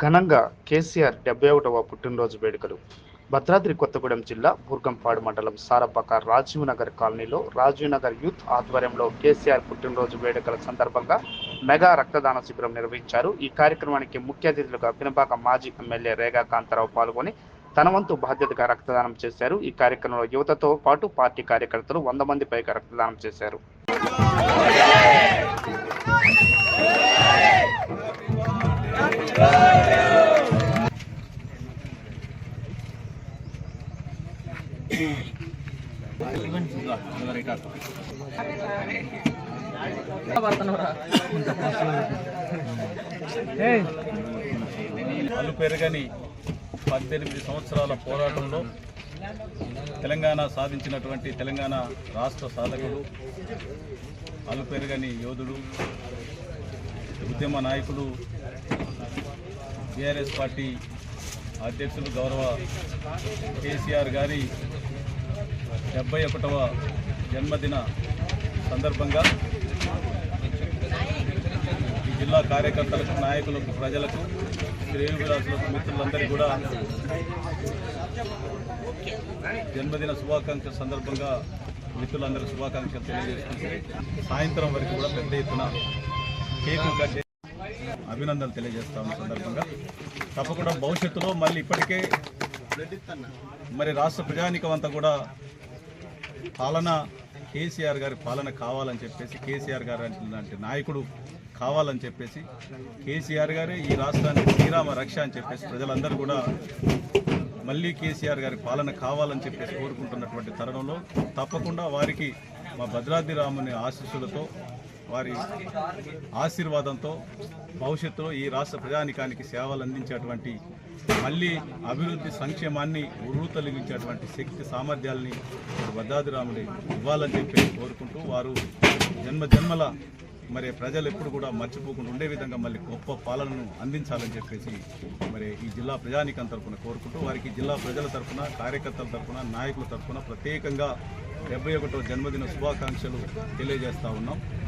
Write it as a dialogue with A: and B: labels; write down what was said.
A: ఘనంగా కేసీఆర్ డెబ్బై ఒకటవ పుట్టినరోజు వేడుకలు. భద్రాద్రి కొత్తగూడెం జిల్లా బూర్గంపాడు మండలం సారపక రాజీవ్ నగర్ కాలనీలో రాజీవ్ నగర్ యూత్ ఆధ్వర్యంలో కేసీఆర్ పుట్టినరోజు వేడుకల సందర్భంగా మెగా రక్తదాన శిబిరం నిర్వహించారు. ఈ కార్యక్రమానికి ముఖ్య అతిథులుగా పినపాక మాజీ ఎమ్మెల్యే రేగా కాంతారావు పాల్గొని తన వంతు బాధ్యతగా రక్తదానం చేశారు. ఈ కార్యక్రమంలో యువతతో పాటు పార్టీ కార్యకర్తలు వంద మంది పైగా రక్తదానం చేశారు.
B: పలు పెరగని పద్దెనిమిది సంవత్సరాల పోరాటంలో తెలంగాణ సాధించినటువంటి తెలంగాణ రాష్ట్ర సాధకుడు అలు పెరగని యోధుడు ఉద్యమ నాయకుడు బీఆర్ఎస్ పార్టీ అధ్యక్షులు గౌరవ కేసీఆర్ గారి డెబ్బై ఒకటవ జన్మదిన సందర్భంగా ఈ జిల్లా కార్యకర్తలకు నాయకులకు ప్రజలకు శ్రేయోభిలాసులకు మిత్రులందరికీ కూడా జన్మదిన శుభాకాంక్షల సందర్భంగా మిత్రులందరూ శుభాకాంక్షలు తెలియజేసుకుంటూ సాయంత్రం వరకు కూడా పెద్ద ఎత్తున కేకు కట్ అభినందనలు తెలియజేస్తా ఉన్న సందర్భంగా. తప్పకుండా భవిష్యత్తులో మళ్ళీ ఇప్పటికే మరి రాష్ట్ర ప్రజానికం అంతా కూడా పాలన కేసీఆర్ గారి పాలన కావాలని చెప్పేసి కేసీఆర్ గారు లాంటి నాయకుడు కావాలని చెప్పేసి కేసీఆర్ గారే ఈ రాష్ట్రానికి శ్రీరామ రక్ష అని చెప్పేసి ప్రజలందరూ కూడా మళ్ళీ కేసీఆర్ గారి పాలన కావాలని చెప్పేసి కోరుకుంటున్నటువంటి తరుణంలో తప్పకుండా వారికి మా భద్రాద్రి రాముని ఆశీస్సులతో వారి ఆశీర్వాదంతో భవిష్యత్తులో ఈ రాష్ట్ర ప్రజానికానికి సేవలు అందించేటువంటి మళ్ళీ అభివృద్ధి సంక్షేమాన్ని ఉర్రూతలిగించేటువంటి శక్తి సామర్థ్యాల్ని భద్రాద్రిరాముడి ఇవ్వాలని చెప్పి కోరుకుంటూ వారు జన్మ జన్మల మరి ప్రజలు ఎప్పుడు కూడా మర్చిపోకుండా ఉండే విధంగా మళ్ళీ గొప్ప పాలనను అందించాలని చెప్పేసి మరి ఈ జిల్లా ప్రజానికం తరఫున కోరుకుంటూ వారికి జిల్లా ప్రజల తరఫున కార్యకర్తల తరఫున నాయకుల తరఫున ప్రత్యేకంగా డెబ్బై ఒకటో జన్మదిన శుభాకాంక్షలు తెలియజేస్తూ ఉన్నాం.